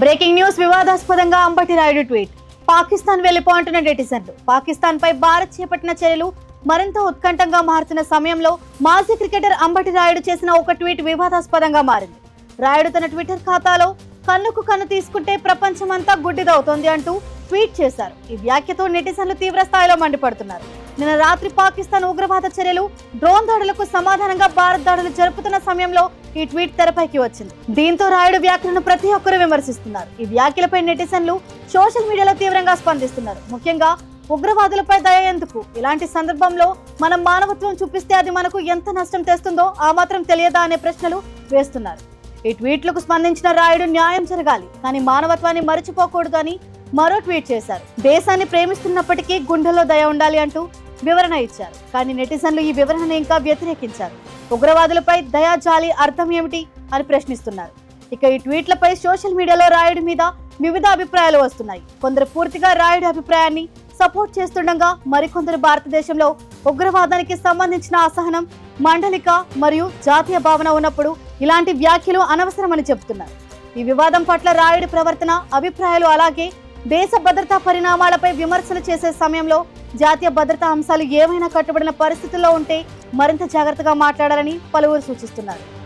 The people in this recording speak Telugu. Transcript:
బ్రేకింగ్ న్యూస్ వివాదాస్పదంగా అంబటి రాయుడు ట్వీట్. పాకిస్తాన్ వెళ్ళిపోంటున్న నెటిజన్లు. పాకిస్తాన్ పై భారత్ చేపట్టిన చర్యలు మరింత ఉత్కంఠంగా మారుతున్న సమయంలో మాజీ క్రికెటర్ అంబటి రాయుడు చేసిన ఒక ట్వీట్ వివాదాస్పదంగా మారింది. రాయుడు తన ట్విట్టర్ ఖాతాలో కన్నుకు కన్ను తీసుకుంటే ప్రపంచమంతా గుడ్డిదవుతోంది అంటూ ట్వీట్ చేశారు. ఈ వ్యాఖ్యతో నెటిజన్లు తీవ్ర స్థాయిలో మండిపడుతున్నారు. నిన్న రాత్రి పాకిస్తాన్ ఉగ్రవాద చర్యలు డ్రోన్ దాడులకు సమాధానంగా భారత్ దాడులు జరుపుతున్న సమయంలో ఈ ట్వీట్ తెరపైకి వచ్చింది. దీంతో రాయుడు వ్యాఖ్యలను ప్రతి ఒక్కరూ విమర్శిస్తున్నారు. ఈ వ్యాఖ్యలపై నెటిజన్లు సోషల్ మీడియాలో తీవ్రంగా స్పందిస్తున్నారు. ముఖ్యంగా ఉగ్రవాదులపై దయ ఎందుకు? ఇలాంటి సందర్భంలో మనం మానవత్వం చూపిస్తే అది మనకు ఎంత నష్టం తెస్తుందో ఆ మాత్రం తెలియదా అనే ప్రశ్నలు వేస్తున్నారు. ఈ ట్వీట్లకు స్పందించిన రాయుడు న్యాయం జరగాలి. కానీ మానవత్వాన్ని మరచిపోకూడదు అని మరో ట్వీట్ చేశారు. దేశాన్ని ప్రేమిస్తున్నప్పటికీ గుండెల్లో దయ ఉండాలి అంటూ వివరణ ఇచ్చారు. కానీ నెటిజన్లు ఈ వివరణ ఇంకా వ్యతిరేకించారు. ఉగ్రవాదులపై దయా జాలి అర్థం ఏమిటి అని ప్రశ్నిస్తున్నారు. ఇక ఈ ట్వీట్లపై సోషల్ మీడియాలో రాయుడి మీద వివిధ అభిప్రాయాలు వస్తున్నాయి. కొందరు పూర్తిగా రాయుడి అభిప్రాయాన్ని సపోర్ట్ చేస్తుండగా మరికొందరు భారతదేశంలో ఉగ్రవాదానికి సంబంధించిన అసహనం మండలిక మరియు జాతీయ భావన ఉన్నప్పుడు ఇలాంటి వ్యాఖ్యలు అనవసరమని చెబుతున్నారు. ఈ వివాదం పట్ల రాయుడి ప్రవర్తన అభిప్రాయాలు అలాగే దేశ భద్రతా పరిణామాలపై విమర్శలు చేసే సమయంలో జాతీయ భద్రతా అంశాలు ఏమైనా కట్టుబడిన పరిస్థితుల్లో ఉంటే మరింత జాగ్రత్తగా మాట్లాడాలని పలువురు సూచిస్తున్నారు.